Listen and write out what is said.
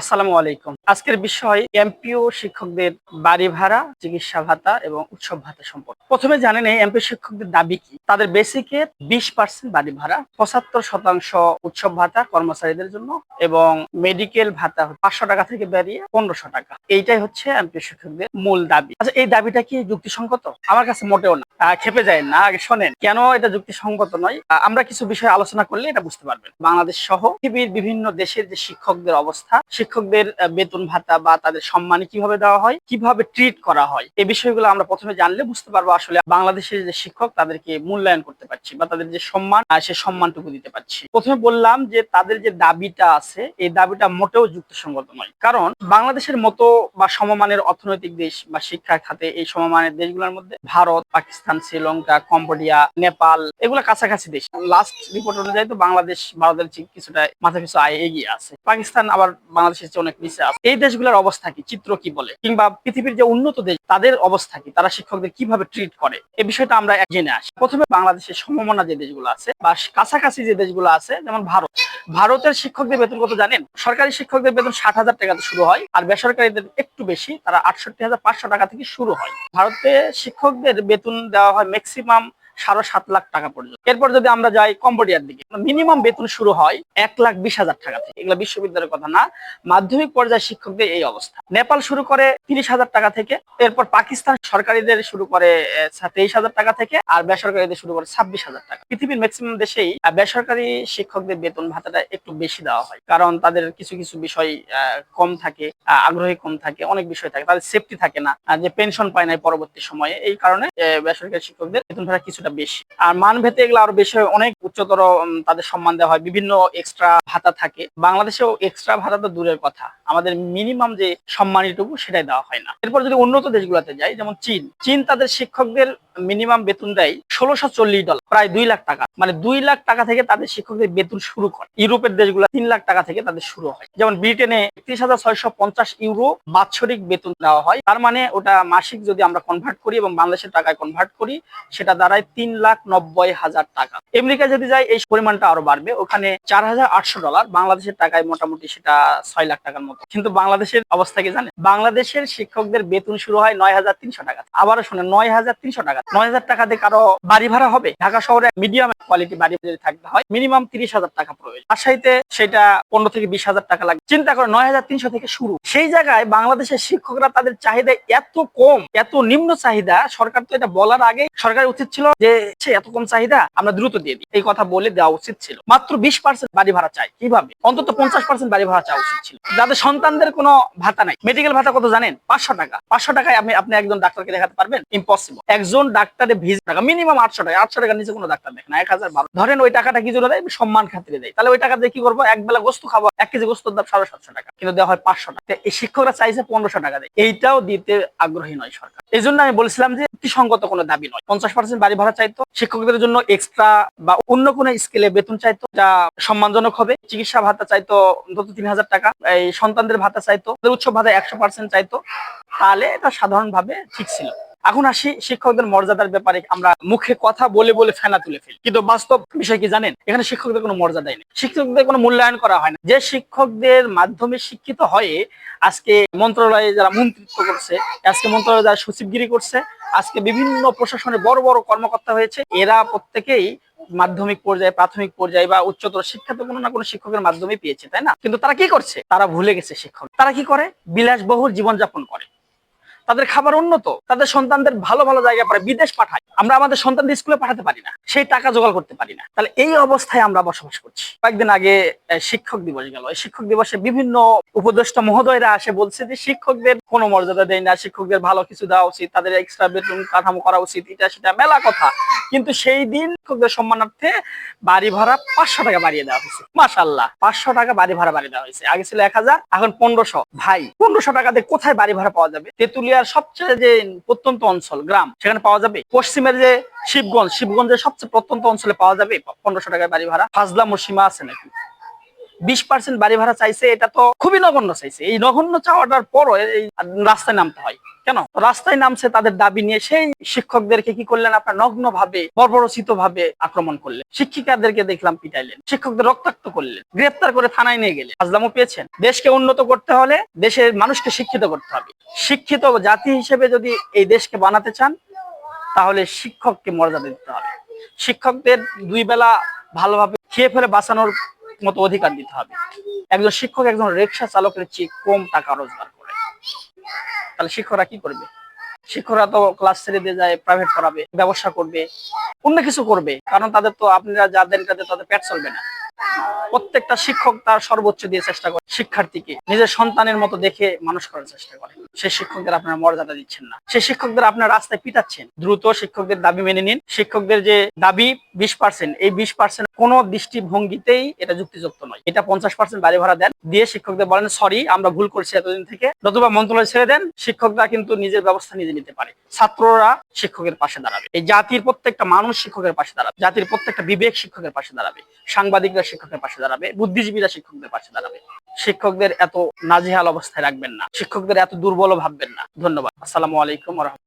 আসসালামু আলাইকুম। আজকের বিষয় এমপিও শিক্ষকদের বাড়ি ভাড়া, চিকিৎসা ভাতা এবং উৎসব ভাতা সম্পর্কে। প্রথমে জানেন এই এমপিও শিক্ষকদের দাবি কি। তাদের বেসিকে বিশ পার্সেন্ট বাড়ি ভাড়া, পঁচাত্তর শতাংশ উৎসব ভাতা কর্মচারীদের জন্য এবং মেডিকেল ভাতা পাঁচশো টাকা থেকে বেরিয়ে পনেরোশো টাকা। এইটাই হচ্ছে এমপিও শিক্ষকদের মূল দাবি। আচ্ছা এই দাবিটা কি যুক্তিসঙ্গত? আমার কাছে মোটেও না। খেপে যায় না। আগে শোনেন, কেন এটা যুক্তিসঙ্গত নয়? আমরা কিছু বিষয় আলোচনা করলে এটা বুঝতে পারবেন। বাংলাদেশ সহ পৃথিবীর বিভিন্ন দেশের যে শিক্ষকদের অবস্থা শিক্ষকদের বেতন ভাতা বা তাদের সম্মান কীভাবে দেওয়া হয়, কীভাবে ট্রিট করা হয়, এই বিষয়গুলো আমরা প্রথমে জানলে বুঝতে পারব আসলে বাংলাদেশের যে শিক্ষক তাদেরকে মূল্যায়ন করতে পারছি বা তাদের যে সম্মান সে সম্মানটুকু দিতে পারছি। প্রথমে বললাম যে তাদের যে দাবিটা আছে, এই দাবিটা মোটেও যুক্তিসঙ্গত নয়। কারণ বাংলাদেশের মতো বা সমমানের অর্থনৈতিক দেশ বা শিক্ষা খাতে এই সমমানের দেশগুলোর মধ্যে ভারত, পাকিস্তান, শ্রীলঙ্কা, কম্বোডিয়া, নেপাল এগুলো কাছাকাছি দেশ। লাস্ট রিপোর্ট অনুযায়ী তো বাংলাদেশ, ভারতের কিছুটা মাথা পিছু আয় এগিয়ে আছে। পাকিস্তান আবার বাংলাদেশের চেয়ে অনেক নিচে আছে। এই দেশগুলোর অবস্থা কি? চিত্র কি বলে? কিংবা পৃথিবীর যে উন্নত দেশ, তাদের অবস্থা কি? তারা শিক্ষকদের কীভাবে ট্রিট করে? এই বিষয়টা আমরা জেনে আসি। প্রথমে বাংলাদেশের সমমনা যে দেশগুলো আছে, বা কাছাকাছি যে দেশগুলো আছে, যেমন ভারত। ভারতের শিক্ষকদের বেতন কত জানেন? সরকারি শিক্ষকদের বেতন ষাট হাজার টাকা থেকে শুরু হয়, আর বেসরকারিদের একটু বেশি, তারা আটষট্টি হাজার পাঁচশো টাকা থেকে শুরু হয়। ভারতে শিক্ষকদের বেতন দেওয়া হয় ম্যাক্সিমাম সাড়ে সাত লাখ টাকা পর্যন্ত। এরপর যদি আমরা যাই কম্বোডিয়ার দিকে মিনিমাম বেতন শুরু হয় এক লাখ বিশ হাজার টাকা থেকে। এগুলো বিশ্ববিদ্যালয়ের কথা না, মাধ্যমিক পর্যায়ে শিক্ষকদের এই অবস্থা। নেপাল শুরু করে তিরিশ হাজার টাকা থেকে, এরপর পাকিস্তান সরকারিদের শুরু করে তেইশ হাজার টাকা থেকে, আর বেসরকারিদের শুরু করে ছাব্বিশ হাজার টাকা। পৃথিবীর ম্যাক্সিমাম দেশেই বেসরকারি শিক্ষকদের বেতন ভাতাটা একটু বেশি দেওয়া হয়। কারণ তাদের কিছু কিছু বিষয় কম থাকে আগ্রহী কম থাকে, অনেক বিষয় থাকে। তাদের সেফটি থাকে না যে পেনশন পায় না পরবর্তী সময়ে। এই কারণে বেসরকারি শিক্ষকদের বেতন ভাতা কিছুটা বেশি। আর মান ভেতে এগুলো আরও বেশি হয়, অনেক উচ্চতর তাদের সম্মান দেওয়া হয় বিভিন্ন এক্সট্রা ভাতা থাকে। বাংলাদেশেও এক্সট্রা ভাতা তো দূরের কথা। আমাদের মিনিমাম যে সম্মানিটুকু সেটাই দেওয়া হয় না। এরপর যদি উন্নত দেশগুলোতে যাই যেমন চীন। চীন তাদের শিক্ষকদের মিনিমাম বেতন দেয় ষোলোশো চল্লিশ ডলার, প্রায় দুই লাখ টাকা। মানে দুই লাখ টাকা থেকে তাদের শিক্ষকদের বেতন শুরু করে। ইউরোপের দেশগুলো তিন লাখ টাকা থেকে তাদের শুরু হয়। যেমন ব্রিটেনে একত্রিশ হাজার ছয়শো পঞ্চাশ ইউরো বাৎসরিক বেতন দেওয়া হয়। তার মানে ওটা মাসিক যদি আমরা কনভার্ট করি এবং বাংলাদেশের টাকায় কনভার্ট করি, সেটা দাঁড়ায় তিন লাখ নব্বই হাজার টাকা। আমেরিকা যদি যাই, এই পরিমাণটা আরও বাড়বে। ওখানে চার হাজার আটশো ডলার, বাংলাদেশের টাকায় মোটামুটি সেটা ছয় লাখ টাকার মতো। কিন্তু বাংলাদেশের অবস্থা কি জানেন? বাংলাদেশের শিক্ষকদের বেতন শুরু হয় নয় হাজার তিনশো টাকা আবারও শুনে নয় হাজার তিনশো টাকা নয় হাজার টাকা দিয়ে কারও বাড়ি ভাড়া হবে? ঢাকা শহরে মিডিয়াম কোয়ালিটি বাড়ি যদি থাকতে হয় মিনিমাম তিরিশ হাজার টাকা প্রয়োজন। রাজশাহীতে সেটা পনেরো থেকে বিশ হাজার টাকা লাগে চিন্তা করো নয় হাজার তিনশো থেকে শুরু। সেই জায়গায় বাংলাদেশের শিক্ষকরা তাদের চাহিদা এত কম এত নিম্ন চাহিদা সরকার তো এটা বলার আগে সরকারের উচিত ছিল যে "ছে, এত কম চাহিদা আমরা দ্রুত দিয়ে দিই। এই কথা বলে দেওয়া উচিত ছিল। মাত্র বিশ পার্সেন্ট বাড়ি ভাড়া চাই। কীভাবে? অন্তত পঞ্চাশ পার্সেন্ট বাড়ি ভাড়া চাওয়া উচিত ছিল। যাদের সন্তানদের কোনো ভাতা নাই মেডিকেল ভাতা কত জানেন? পাঁচশো টাকা। পাঁচশো টাকায় আপনি আপনি একজন ডাক্তারকে দেখাতে পারবেন? ইম্পসিবল একজন ডাক্তারের ভিজ টাকা মিনিমাম আটশো টাকা, আটশো টাকার নিচে কোনো ডাক্তার দেখে না, এক হাজার বারো। ধরেন ওই টাকাটা কি জন্য দেয়? সম্মান খাতিরে দেয়। তাহলে ওই টাকা দিয়ে কি করব? এক বেলা গোস্ত খাব, এক কেজি গোস্তর দাম সাড়ে সাতশো টাকা, কিন্তু দেওয়া হয় পাঁচশো টাকা। এই শিক্ষকরা চাইছে পনেরোশো টাকা দেয়। এইটাও দিতে আগ্রহী নয় সরকার। এই জন্য আমি বলছিলাম যে যুক্তিসঙ্গত কোনো দাবি নয়। পঞ্চাশ পার্সেন্ট বাড়ি ভাড়া চাইতো, শিক্ষকদের জন্য এক্সট্রা বা অন্য কোনো স্কেলে বেতন চাইতো, যা সম্মানজনক হবে। চিকিৎসা ভাতা চাইতো অন্তত তিন হাজার টাকা। এই সন্তানদের ভাতা চাইতো উৎসব ভাতা একশো পার্সেন্ট চাইতো। তাহলে এটা সাধারণভাবে ঠিক ছিল। এখন আসি শিক্ষকদের মর্যাদার ব্যাপারে। আমরা মুখে কথা বলে বলে ফেনা তুলে ফেলি। কিন্তু বাস্তব বিষয় কি জানেন? এখানে শিক্ষকদের কোনো মর্যাদাই নেই। শিক্ষকদের কোনো মূল্যায়ন করা হয় না। যে শিক্ষকদের মাধ্যমে শিক্ষিত হয়ে আজকে মন্ত্রণালয়ে যারা মন্ত্রিত্ব করছে, আজকে মন্ত্রণালয়ে যারা সচিবগিরি করছে, আজকে বিভিন্ন প্রশাসনে বড় বড় কর্মকর্তা হয়েছে, এরা প্রত্যেকেই মাধ্যমিক পর্যায়ে, প্রাথমিক পর্যায়ে বা উচ্চতর শিক্ষা তো কোনো না কোনো শিক্ষকের মাধ্যমে পেয়েছে, তাই না? কিন্তু তারা কি করছে? তারা ভুলে গেছে শিক্ষক। তারা কি করে? বিলাসবহুল জীবনযাপন করে। তাদের খাবার উন্নত, তাদের সন্তানদের ভালো ভালো জায়গা পারে বিদেশ পাঠায়, আমরা আমাদের সন্তানদের স্কুলে পাঠাতে পারি না, সেই টাকা জোগাড় করতে পারি না। তাহলে এই অবস্থায় আমরা বসবাস করছি। কয়েকদিন আগে শিক্ষক দিবস গেল। এই শিক্ষক দিবসে বিভিন্ন উপদেষ্টা মহোদয়রা আসে বলছে যে, শিক্ষকদের কোনো মর্যাদা দেয় না, শিক্ষকদের ভালো কিছু দেওয়া উচিত, তাদের এক্সট্রা বেতন কাঠামো করা উচিত, এটা সেটা মেলা কথা। কিন্তু সেই দিন শিক্ষকদের সম্মানার্থে বাড়ি ভাড়া পাঁচশো টাকা বাড়িয়ে দেওয়া হয়েছে। মাসাল্লাহ পাঁচশো টাকা বাড়ি ভাড়া বাড়িয়ে দেওয়া হয়েছে। আগে ছিল এক হাজার, এখন পনেরোশো। ভাই, পনেরোশো টাকাতে কোথায় বাড়ি ভাড়া পাওয়া যাবে? তেতুলিয়ার সবচেয়ে যে প্রত্যন্ত অঞ্চল, গ্রাম, সেখানে পাওয়া যাবে পশ্চিমের যে শিবগঞ্জ, শিবগঞ্জের সবচেয়ে প্রত্যন্ত অঞ্চলে পাওয়া যাবে পনেরোশো টাকায় বাড়ি ভাড়া। ফাজলা মসিমা আছে নাকি? বিশ পার্সেন্ট বাড়ি ভাড়া চাইছে, এটা তো খুবই নগণ্য চাইছে। এই নগণ্য চাওয়াটার পরও এই রাস্তায় নামতে হয়। কেন? রাস্তায় নামছে তাদের দাবি নিয়ে সেই শিক্ষকদেরকে কি করলেন আপনার? নগ্ন ভাবে বর্বরচিত ভাবে আক্রমণ করলেন। শিক্ষিকাদেরকে দেখলাম পিটাইলেন। শিক্ষকদের রক্তাক্ত করলেন। গ্রেপ্তার করে থানায় নিয়ে গেলেন। আজলামও পেয়েছেন। দেশকে উন্নত করতে হলে দেশের মানুষকে শিক্ষিত করতে হবে। শিক্ষিত জাতি হিসেবে যদি এই দেশকে বানাতে চান, তাহলে শিক্ষককে মর্যাদা দিতে হবে। শিক্ষকদের দুই বেলা ভালোভাবে খেয়ে ফেলে বাঁচানোর মতো অধিকার দিতে হবে। একজন শিক্ষক একজন রিক্সা চালকের চেয়ে কম টাকা রোজগার করে। তাহলে শিক্ষকরা কি করবে? শিক্ষকরা তো ক্লাস ছেড়ে দিয়ে যায় প্রাইভেট পড়াবে, ব্যবসা করবে, অন্য কিছু করবে। কারণ তাদের তো আপনারা যাদের তাদের তাদের পেট চলবে না। প্রত্যেকটা শিক্ষক তার সর্বোচ্চ দিয়ে চেষ্টা করে। শিক্ষার্থীকে নিজের সন্তানের মতো দেখে মানুষ করার চেষ্টা করে। সেই শিক্ষকদের আপনারা মর্যাদা দিচ্ছেন না। সেই শিক্ষকদের আপনার রাস্তায় পিটাচ্ছেন। দ্রুত শিক্ষকদের দাবি মেনে নিন। শিক্ষকদের যে দাবি, বিশ পার্সেন্ট এই বিশ পার্সেন্ট কোন দৃষ্টিভঙ্গিতেই এটা যুক্তিযুক্ত নয়। এটা পঞ্চাশ পার্সেন্ট বাড়ি ভাড়া দেন। দিয়ে শিক্ষকদের বলেন, সরি, আমরা ভুল করছি এতদিন থেকে। নতুবা মন্ত্রণালয় ছেড়ে দেন। শিক্ষকরা কিন্তু নিজের ব্যবস্থা নিজে নিতে পারে। ছাত্ররা শিক্ষকের পাশে দাঁড়াবে। এই জাতির প্রত্যেকটা মানুষ শিক্ষকের পাশে দাঁড়াবে। জাতির প্রত্যেকটা বিবেক শিক্ষকের পাশে দাঁড়াবে। সাংবাদিকরা শিক্ষকের পাশে দাঁড়াবে, বুদ্ধিজীবীরা শিক্ষকদের পাশে দাঁড়াবে। শিক্ষকদের এত নাজেহাল অবস্থায় রাখবেন না, শিক্ষকদের এত দুর্বল ভাববেন না। ধন্যবাদ। আসসালামু আলাইকুম